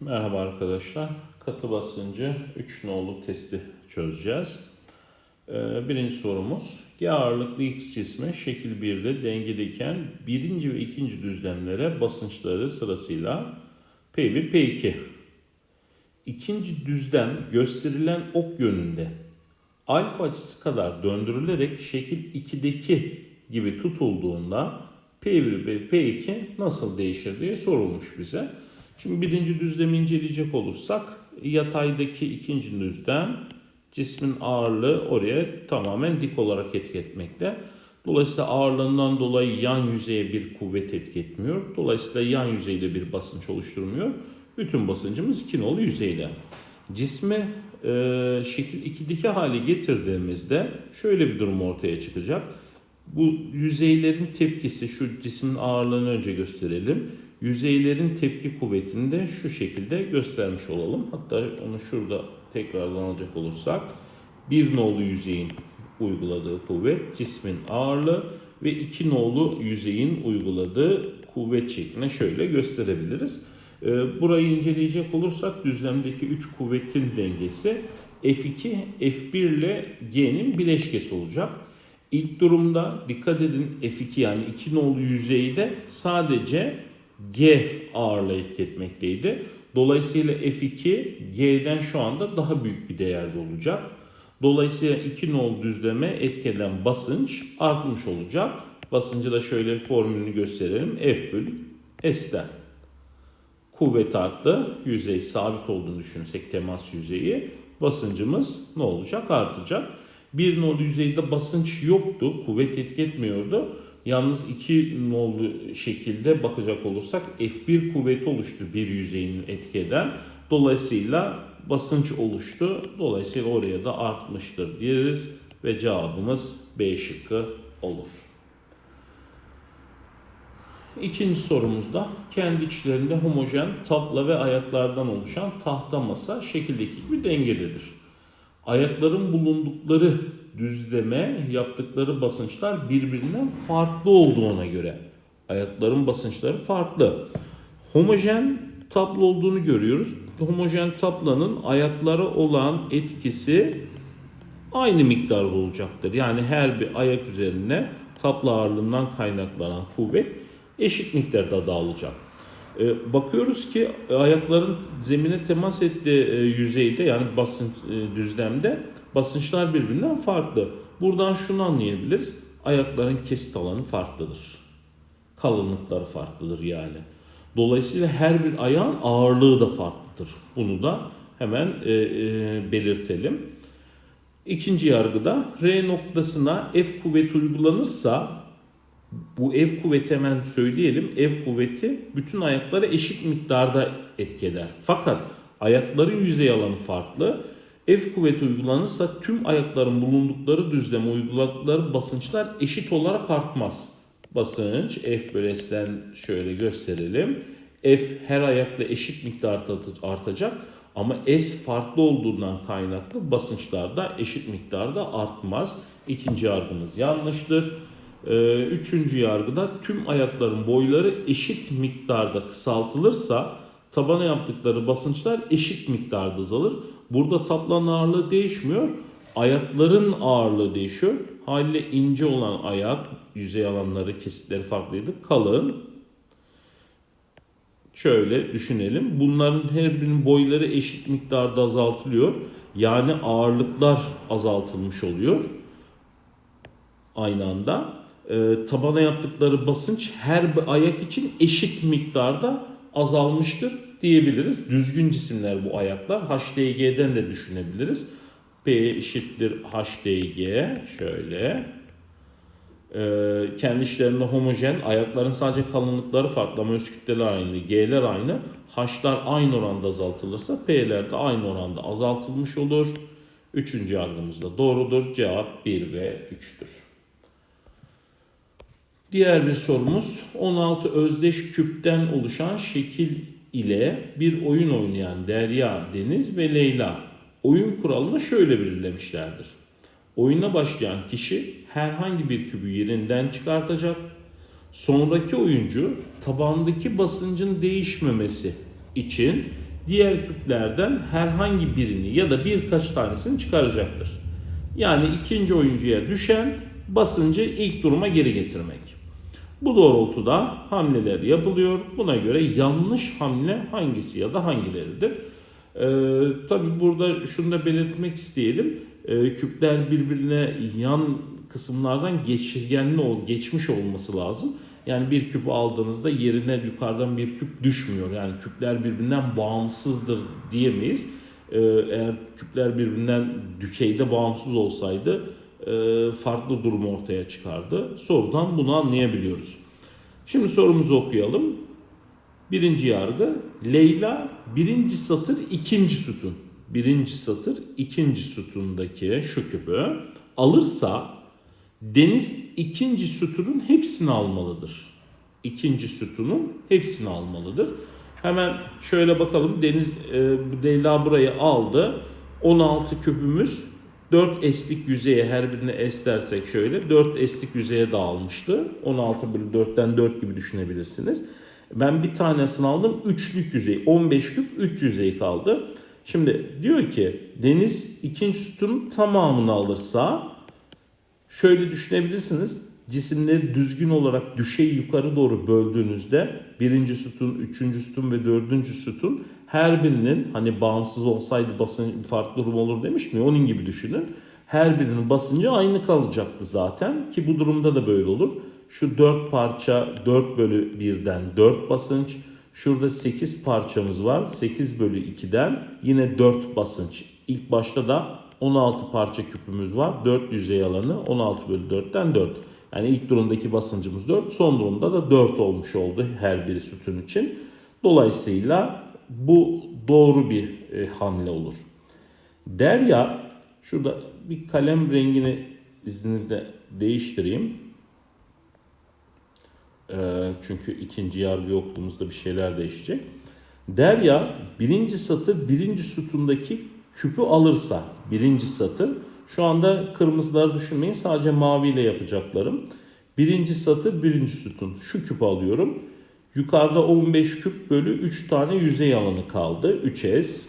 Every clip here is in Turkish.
Merhaba arkadaşlar. Katı basıncı 3 nolu testi çözeceğiz. Ee, birinci sorumuz. G ağırlıklı X cisme şekil 1'de dengedeyken birinci ve ikinci düzlemlere basınçları sırasıyla P1, P2. İkinci düzlem gösterilen ok yönünde alfa açısı kadar döndürülerek şekil 2'deki gibi tutulduğunda P1 ve P2 nasıl değişir diye sorulmuş bize. Şimdi birinci düzlemi inceleyecek olursak yataydaki ikinci düzlem cismin ağırlığı oraya tamamen dik olarak etki etmekte. Dolayısıyla ağırlığından dolayı yan yüzeye bir kuvvet etki etmiyor. Dolayısıyla yan yüzeyde bir basınç oluşturmuyor. Bütün basıncımız iki nolu yüzeyde. Cismi e, şekil 2'deki hale getirdiğimizde şöyle bir durum ortaya çıkacak. Bu yüzeylerin tepkisi şu cismin ağırlığını önce gösterelim. Yüzeylerin tepki kuvvetini de şu şekilde göstermiş olalım. Hatta onu şurada tekrardan alacak olursak bir nolu yüzeyin uyguladığı kuvvet cismin ağırlığı ve iki nolu yüzeyin uyguladığı kuvvet şeklinde şöyle gösterebiliriz. Ee, Burayı inceleyecek olursak düzlemdeki 3 kuvvetin dengesi F2, F1 ile G'nin bileşkesi olacak. İlk durumda dikkat edin F2 yani 2 nolu yüzeyde sadece G ağırlığı etki etmekteydi. Dolayısıyla F2 G'den şu anda daha büyük bir değerde olacak. Dolayısıyla 2 nol düzleme etkilenen basınç artmış olacak. Basıncı da şöyle formülünü gösterelim. F bölü S'ten. Kuvvet arttı. Yüzey sabit olduğunu düşünsek temas yüzeyi. Basıncımız ne olacak? Artacak. Bir nol yüzeyde basınç yoktu. Kuvvet etki etmiyordu. Yalnız iki nolu şekilde bakacak olursak F1 kuvveti oluştu bir yüzeyin etki eden. Dolayısıyla basınç oluştu. Dolayısıyla oraya da artmıştır diyeriz ve cevabımız B şıkkı olur. İkinci sorumuzda kendi içlerinde homojen tabla ve ayaklardan oluşan tahta masa şekildeki gibi dengededir. Ayakların bulundukları düzleme yaptıkları basınçlar birbirinden farklı olduğuna göre ayakların basınçları farklı. Homojen tablo olduğunu görüyoruz. Homojen tablanın ayaklara olan etkisi aynı miktar olacaktır. Yani her bir ayak üzerine tabla ağırlığından kaynaklanan kuvvet eşit miktarda dağılacak. Ee, bakıyoruz ki ayakların zemine temas ettiği e, yüzeyde yani basınç e, düzlemde basınçlar birbirinden farklı. Buradan şunu anlayabiliriz. Ayakların kesit alanı farklıdır. Kalınlıkları farklıdır yani. Dolayısıyla her bir ayağın ağırlığı da farklıdır. Bunu da hemen e, e, belirtelim. İkinci yargıda R noktasına F kuvveti uygulanırsa bu F kuvveti hemen söyleyelim. F kuvveti bütün ayaklara eşit miktarda etki eder. Fakat ayakların yüzey alanı farklı. F kuvveti uygulanırsa tüm ayakların bulundukları düzleme uyguladıkları basınçlar eşit olarak artmaz. Basınç F bölü şöyle gösterelim. F her ayakla eşit miktarda artacak ama S farklı olduğundan kaynaklı basınçlar da eşit miktarda artmaz. İkinci yargımız yanlıştır. Ee, Üçüncü yargıda tüm ayakların boyları eşit miktarda kısaltılırsa tabana yaptıkları basınçlar eşit miktarda azalır. Burada tablanın ağırlığı değişmiyor. Ayakların ağırlığı değişiyor. Haliyle ince olan ayak yüzey alanları kesitleri farklıydı. Kalın. Şöyle düşünelim. Bunların her birinin boyları eşit miktarda azaltılıyor. Yani ağırlıklar azaltılmış oluyor. Aynı anda e, tabana yaptıkları basınç her bir ayak için eşit miktarda azalmıştır diyebiliriz. Düzgün cisimler bu ayaklar. HDG'den de düşünebiliriz. P eşittir HDG şöyle. Ee, kendi işlerinde homojen. Ayakların sadece kalınlıkları farklı ama öz kütleler aynı. G'ler aynı. H'lar aynı oranda azaltılırsa P'ler de aynı oranda azaltılmış olur. Üçüncü yargımız da doğrudur. Cevap 1 ve 3'tür. Diğer bir sorumuz 16 özdeş küpten oluşan şekil ile bir oyun oynayan Derya, Deniz ve Leyla oyun kuralını şöyle belirlemişlerdir. Oyuna başlayan kişi herhangi bir kübü yerinden çıkartacak. Sonraki oyuncu tabandaki basıncın değişmemesi için diğer küplerden herhangi birini ya da birkaç tanesini çıkaracaktır. Yani ikinci oyuncuya düşen basıncı ilk duruma geri getirmek. Bu doğrultuda hamleler yapılıyor. Buna göre yanlış hamle hangisi ya da hangileridir? Ee, tabii burada şunu da belirtmek isteyelim. Ee, küpler birbirine yan kısımlardan geçirgenli ol, geçmiş olması lazım. Yani bir küpü aldığınızda yerine yukarıdan bir küp düşmüyor. Yani küpler birbirinden bağımsızdır diyemeyiz. Ee, eğer küpler birbirinden dükeyde bağımsız olsaydı farklı durum ortaya çıkardı. Sorudan bunu anlayabiliyoruz. Şimdi sorumuzu okuyalım. Birinci yargı Leyla birinci satır ikinci sütun. Birinci satır ikinci sütundaki şu küpü alırsa Deniz ikinci sütunun hepsini almalıdır. İkinci sütunun hepsini almalıdır. Hemen şöyle bakalım. Deniz e, Leyla burayı aldı. 16 küpümüz 4 eslik yüzeye her birine s dersek şöyle 4 eslik yüzeye dağılmıştı. 16 bölü 4'ten 4 gibi düşünebilirsiniz. Ben bir tanesini aldım. Üçlük yüzey. 15 küp 3 yüzey kaldı. Şimdi diyor ki Deniz ikinci sütunun tamamını alırsa şöyle düşünebilirsiniz. Cisimleri düzgün olarak düşey yukarı doğru böldüğünüzde birinci sütun, üçüncü sütun ve dördüncü sütun her birinin hani bağımsız olsaydı basın farklı durum olur demiş mi? Onun gibi düşünün. Her birinin basıncı aynı kalacaktı zaten ki bu durumda da böyle olur. Şu 4 parça 4 bölü 1'den 4 basınç. Şurada 8 parçamız var. 8 bölü 2'den yine 4 basınç. İlk başta da 16 parça küpümüz var. 4 yüzey alanı 16 bölü 4'ten 4. Yani ilk durumdaki basıncımız 4. Son durumda da 4 olmuş oldu her biri sütun için. Dolayısıyla bu doğru bir e, hamle olur. Derya şurada bir kalem rengini izninizle değiştireyim. E, çünkü ikinci yargı yokluğumuzda bir şeyler değişecek. Derya birinci satır birinci sütundaki küpü alırsa birinci satır şu anda kırmızıları düşünmeyin sadece maviyle yapacaklarım. Birinci satır birinci sütun şu küpü alıyorum. Yukarıda 15 küp bölü 3 tane yüzey alanı kaldı. 3S.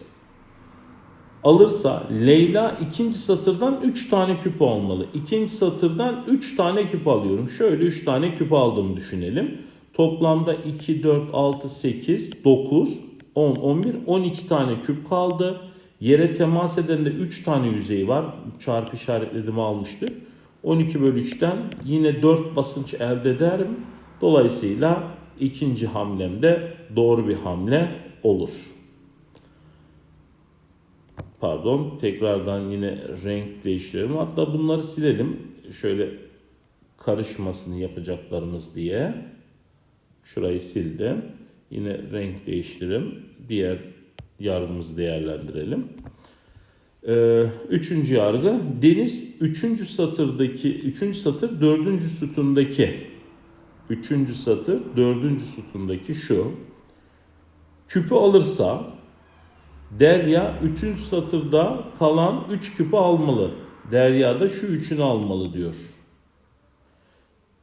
Alırsa Leyla ikinci satırdan 3 tane küp almalı. İkinci satırdan 3 tane küp alıyorum. Şöyle 3 tane küp aldığımı düşünelim. Toplamda 2, 4, 6, 8, 9, 10, 11, 12 tane küp kaldı. Yere temas eden de 3 tane yüzey var. Çarpı işaretledim almıştık. 12 bölü 3'ten yine 4 basınç elde ederim. Dolayısıyla ikinci hamlemde doğru bir hamle olur. Pardon tekrardan yine renk değiştirelim. Hatta bunları silelim. Şöyle karışmasını yapacaklarımız diye. Şurayı sildim. Yine renk değiştirelim. Diğer yargımızı değerlendirelim. Ee, üçüncü yargı deniz üçüncü satırdaki üçüncü satır dördüncü sütundaki üçüncü satır dördüncü sütundaki şu küpü alırsa Derya üçüncü satırda kalan üç küpü almalı. Derya da şu üçünü almalı diyor.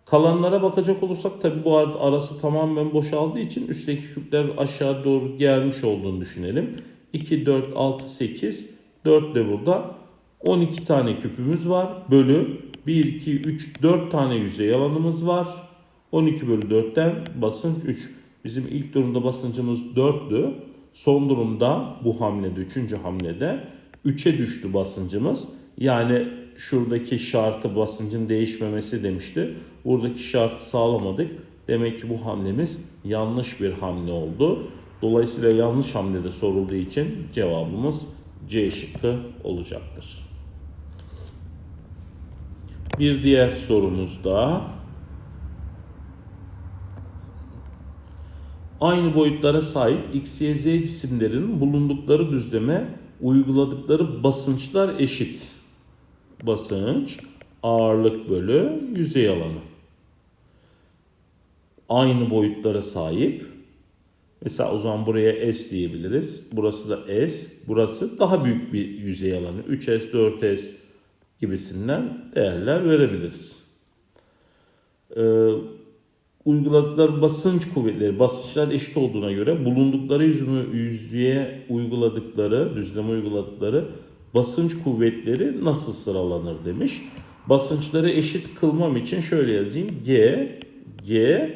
Kalanlara bakacak olursak tabi bu arası tamamen boşaldığı için üstteki küpler aşağı doğru gelmiş olduğunu düşünelim. 2, 4, 6, 8, 4 de burada 12 tane küpümüz var. Bölü 1, 2, 3, 4 tane yüzey alanımız var. 12 bölü 4'ten basınç 3. Bizim ilk durumda basıncımız 4'tü. Son durumda bu hamlede, 3. hamlede 3'e düştü basıncımız. Yani şuradaki şartı basıncın değişmemesi demişti. Buradaki şartı sağlamadık. Demek ki bu hamlemiz yanlış bir hamle oldu. Dolayısıyla yanlış hamlede sorulduğu için cevabımız C şıkkı olacaktır. Bir diğer sorumuzda aynı boyutlara sahip X, Y, Z cisimlerin bulundukları düzleme uyguladıkları basınçlar eşit. Basınç ağırlık bölü yüzey alanı. Aynı boyutlara sahip. Mesela o zaman buraya S diyebiliriz. Burası da S. Burası daha büyük bir yüzey alanı. 3S, 4S gibisinden değerler verebiliriz. Ee, uyguladıkları basınç kuvvetleri, basınçlar eşit olduğuna göre bulundukları yüzümü, yüzeye uyguladıkları, düzleme uyguladıkları basınç kuvvetleri nasıl sıralanır demiş. Basınçları eşit kılmam için şöyle yazayım. G, G,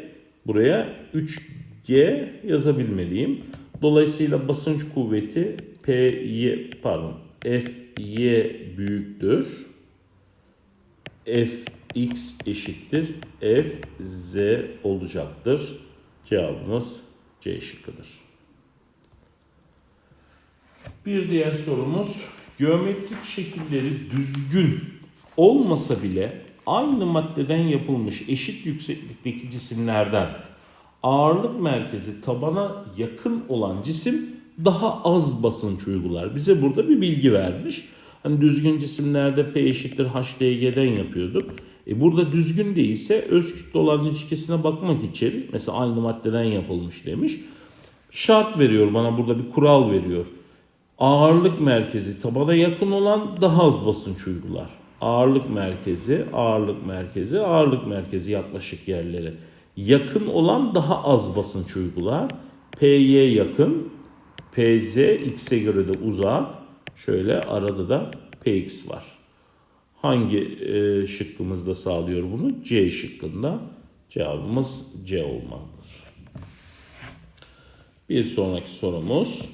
buraya 3G yazabilmeliyim. Dolayısıyla basınç kuvveti Py, pardon, Fy büyüktür. Fx eşittir. Fz olacaktır. Cevabımız C şıkkıdır. Bir diğer sorumuz geometrik şekilleri düzgün olmasa bile aynı maddeden yapılmış eşit yükseklikteki cisimlerden ağırlık merkezi tabana yakın olan cisim daha az basınç uygular. Bize burada bir bilgi vermiş. Hani düzgün cisimlerde P eşittir HDG'den yapıyorduk. E burada düzgün değilse öz kütle olan ilişkisine bakmak için mesela aynı maddeden yapılmış demiş. Şart veriyor bana burada bir kural veriyor. Ağırlık merkezi tabana yakın olan daha az basınç uygular. Ağırlık merkezi, ağırlık merkezi, ağırlık merkezi yaklaşık yerlere. Yakın olan daha az basınç uygular. P'ye yakın, PZ x'e göre de uzak. Şöyle arada da Px var. Hangi e, şıkkımızda sağlıyor bunu? C şıkkında. Cevabımız C olmalıdır. Bir sonraki sorumuz.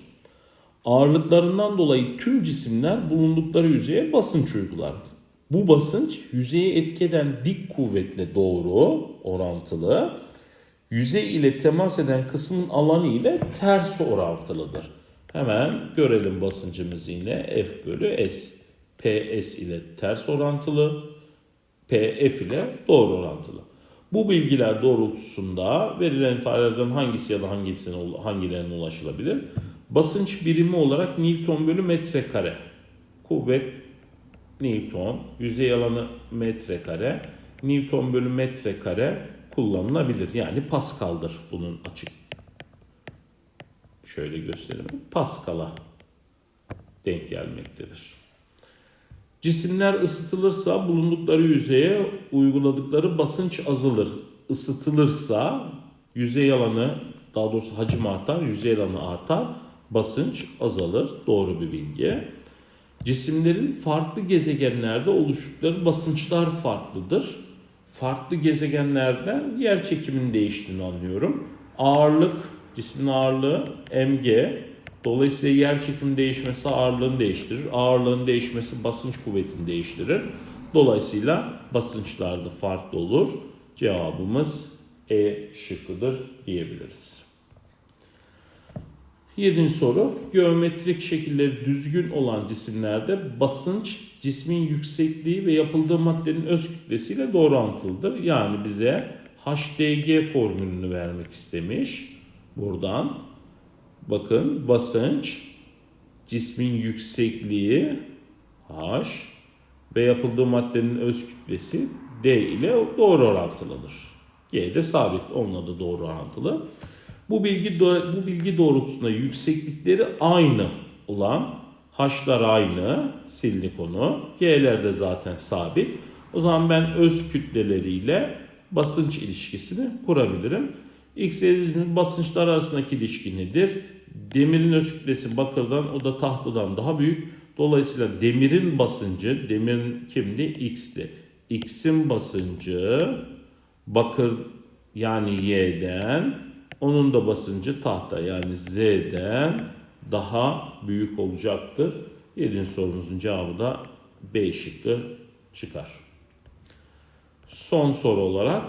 Ağırlıklarından dolayı tüm cisimler bulundukları yüzeye basınç uygular. Bu basınç yüzeye etki eden dik kuvvetle doğru orantılı. Yüzey ile temas eden kısmın alanı ile ters orantılıdır. Hemen görelim basıncımız yine F bölü S. PS ile ters orantılı, PF ile doğru orantılı. Bu bilgiler doğrultusunda verilen ifadelerden hangisi ya da hangisine, hangilerine ulaşılabilir? Basınç birimi olarak Newton bölü metrekare. Kuvvet Newton, yüzey alanı metrekare, Newton bölü metrekare kullanılabilir. Yani Pascal'dır bunun açık. Şöyle göstereyim. Pascal'a denk gelmektedir. Cisimler ısıtılırsa bulundukları yüzeye uyguladıkları basınç azalır. Isıtılırsa yüzey alanı daha doğrusu hacim artar, yüzey alanı artar, basınç azalır. Doğru bir bilgi. Cisimlerin farklı gezegenlerde oluştukları basınçlar farklıdır. Farklı gezegenlerden yer çekiminin değiştiğini anlıyorum. Ağırlık, cismin ağırlığı mg, Dolayısıyla yer çekimi değişmesi ağırlığını değiştirir. Ağırlığın değişmesi basınç kuvvetini değiştirir. Dolayısıyla basınçlar da farklı olur. Cevabımız E şıkkıdır diyebiliriz. Yedinci soru. Geometrik şekilleri düzgün olan cisimlerde basınç cismin yüksekliği ve yapıldığı maddenin öz kütlesiyle doğru orantılıdır. Yani bize HDG formülünü vermek istemiş. Buradan Bakın basınç, cismin yüksekliği H ve yapıldığı maddenin öz kütlesi D ile doğru orantılıdır. G de sabit, onunla da doğru orantılı. Bu bilgi bu bilgi doğrultusunda yükseklikleri aynı olan H'lar aynı, sildik onu. G'ler de zaten sabit. O zaman ben öz kütleleriyle basınç ilişkisini kurabilirim. X basınçlar arasındaki ilişki nedir? Demirin öz kütlesi bakırdan o da tahtadan daha büyük. Dolayısıyla demirin basıncı, demirin kimdi? X'ti. X'in basıncı bakır yani Y'den, onun da basıncı tahta yani Z'den daha büyük olacaktır. Yedinci sorumuzun cevabı da B şıkkı çıkar. Son soru olarak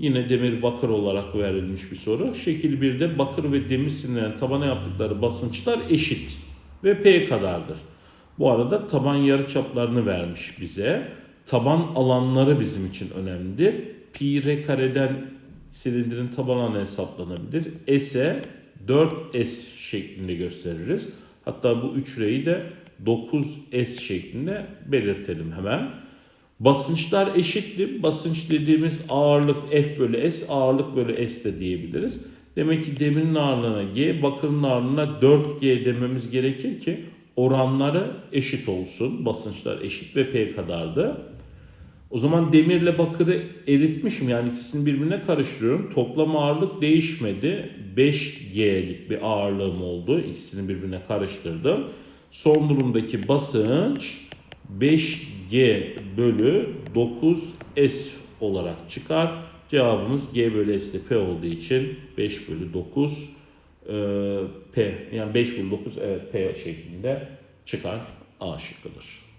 Yine demir bakır olarak verilmiş bir soru. Şekil 1'de bakır ve demir sinirlerin tabana yaptıkları basınçlar eşit ve P kadardır. Bu arada taban yarıçaplarını vermiş bize. Taban alanları bizim için önemlidir. Pi r kareden silindirin taban alanı hesaplanabilir. S'e 4S şeklinde gösteririz. Hatta bu 3 R'yi de 9S şeklinde belirtelim hemen. Basınçlar eşittir. Basınç dediğimiz ağırlık F bölü S, ağırlık bölü S de diyebiliriz. Demek ki demirin ağırlığına G, bakırın ağırlığına 4G dememiz gerekir ki oranları eşit olsun. Basınçlar eşit ve P kadardı. O zaman demirle bakırı eritmişim yani ikisini birbirine karıştırıyorum. Toplam ağırlık değişmedi. 5G'lik bir ağırlığım oldu. İkisini birbirine karıştırdım. Son durumdaki basınç 5G bölü 9S olarak çıkar. Cevabımız G bölü S de P olduğu için 5 bölü 9 e, P yani 5 bölü 9 evet P şeklinde çıkar A şıkkıdır.